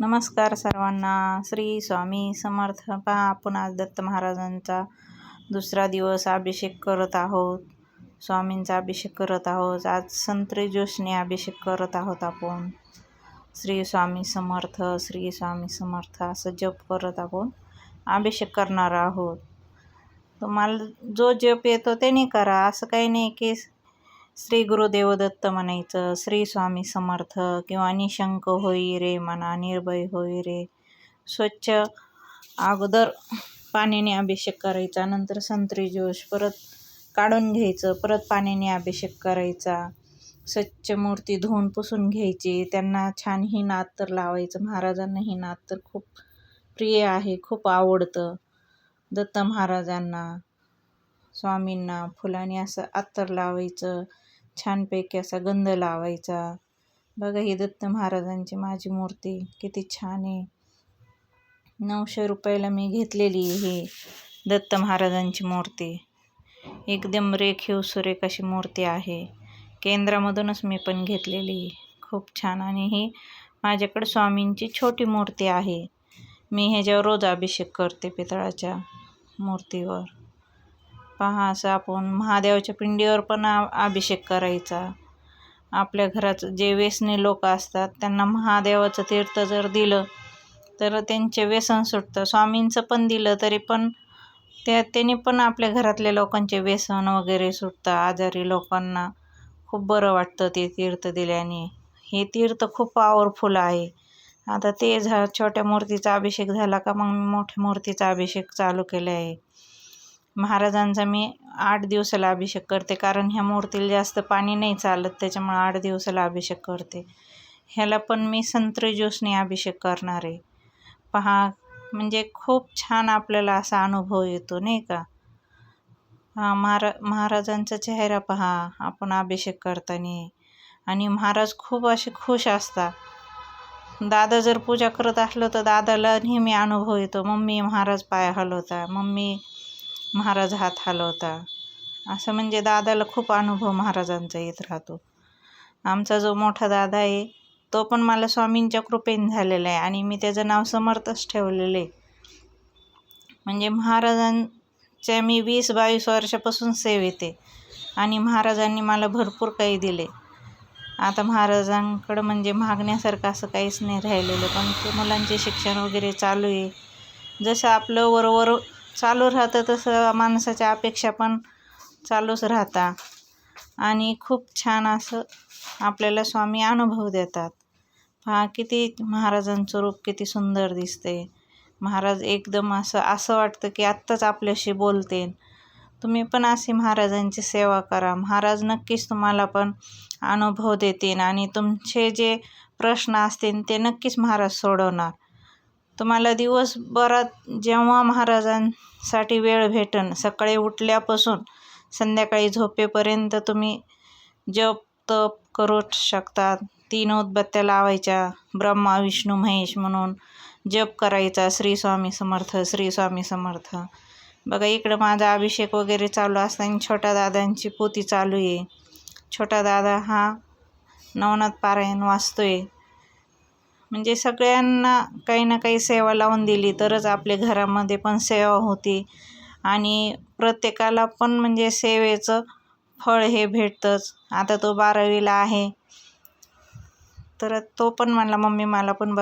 नमस्कार सर्वांना. श्री स्वामी समर्थ पहा. आपण आज दत्त महाराजांचा दुसरा दिवस अभिषेक करत आहोत. स्वामींचा अभिषेक करत आहोत. आज संत्री जोशने अभिषेक करत आहोत आपण. श्री स्वामी समर्थ श्री स्वामी समर्थ असं जप करत आपण अभिषेक करणार आहोत. तुम्हाला जो जप येतो त्याने करा. असं काही नाही की श्री गुरुदेवदत्त म्हणायचं श्री स्वामी समर्थ किंवा निशंक होई रे म्हणा निर्भय होई रे. स्वच्छ अगोदर पाण्याने अभिषेक करायचा नंतर संत्री जोश परत काढून घ्यायचं परत पाण्याने अभिषेक करायचा. स्वच्छ मूर्ती धुवून पुसून घ्यायची त्यांना छान ही नात तर लावायचं महाराजांना ही नात तर खूप प्रिय आहे खूप आवडतं. दत्त महाराजांना स्वामींना फुलाने असं अत्तर लावायचं. छानपैकी असा गंध लावायचा. बघा ही दत्त महाराजांची माझी मूर्ती किती छान आहे. नऊशे रुपयाला मी घेतलेली ही दत्त महाराजांची मूर्ती. एकदम रेखीव सुरेख अशी मूर्ती आहे. केंद्रामधूनच मी पण घेतलेली खूप छान आणि ही माझ्याकडे स्वामींची छोटी मूर्ती आहे. मी ह्याच्यावर रोज अभिषेक करते पितळाच्या मूर्तीवर. पहा असं आपण महादेवाच्या पिंडीवर पण अभिषेक करायचा. आपल्या घराचं जे व्यसनी लोक असतात त्यांना महादेवाचं तीर्थ जर दिलं तर त्यांचे व्यसन सुटतं. स्वामींचं पण दिलं तरी पण त्या त्यांनी पण आपल्या घरातल्या लोकांचे व्यसन वगैरे सुटतं आजारी लोकांना. खूप बरं वाटतं ते तीर्थ दिल्याने. हे तीर्थ खूप पॉवरफुल आहे. आता ते झा छोट्या मूर्तीचा अभिषेक झाला का मग मी मोठ्या मूर्तीचा अभिषेक चालू केला आहे महाराजांचा मी आठ दिवसाला अभिषेक करते कारण ह्या मूर्तीला जास्त पाणी नाही चालत त्याच्यामुळे आठ दिवसाला अभिषेक करते. ह्याला पण मी संत्री ज्यूसने अभिषेक करणार आहे. पहा म्हणजे खूप छान आपल्याला असा अनुभव येतो नाही का? हा महारा महाराजांचा चेहरा पहा आपण अभिषेक करताना. आणि महाराज खूप असे खुश असतात. दादा जर पूजा करत असलो तर दादाला नेहमी अनुभव येतो मम्मी महाराज पाय हलवता मम्मी महाराज हात हलवता. असं म्हणजे दादाला खूप अनुभव महाराजांचा येत राहतो. आमचा जो मोठा दादा आहे तो पण मला स्वामींच्या कृपेने झालेला आहे आणि मी त्याचं नाव समर्थच ठेवलेलं आहे. म्हणजे महाराजांच्या मी वीस बावीस वर्षापासून सेवेते आणि महाराजांनी मला भरपूर काही दिले. आता महाराजांकडं म्हणजे मागण्यासारखं असं काहीच नाही राहिलेलं. पण ते मुलांचे शिक्षण वगैरे चालू आहे. जसं आपलं वरवर चालू राहतं तसं माणसाच्या अपेक्षा पण चालूच राहता आणि खूप छान असं आपल्याला स्वामी अनुभव देतात. पहा किती महाराजांचं रूप किती सुंदर दिसते. महाराज एकदम असं असं वाटतं की आत्ताच आपल्याशी बोलते तुम्ही पण अशी महाराजांची सेवा करा. महाराज नक्कीच तुम्हाला पण अनुभव देतील आणि तुमचे जे प्रश्न असतील ते नक्कीच महाराज सोडवणार. तुम्हाला दिवसभरात जेव्हा महाराजांसाठी वेळ भेटन सकाळी उठल्यापासून संध्याकाळी झोपेपर्यंत तुम्ही जप तप करू शकता. तीन उदबत्त्या लावायच्या ब्रह्मा विष्णू महेश म्हणून जप करायचा. श्री स्वामी समर्थ श्री स्वामी समर्थ. बघा इकडं माझा अभिषेक वगैरे चालू असताना छोट्या दादांची पोती चालू आहे. छोटा दादा हा नवनाथ पारायण वाचतो आहे म्हणजे सगळ्यांना काही ना काही सेवा लावून दिली तरच आपले घरामध्ये पण सेवा होती. आणि प्रत्येकाला पण म्हणजे सेवेचं फळ हे भेटतंच. आता तो बारावीला आहे. तर तो पण म्हणला मम्मी मला पण ब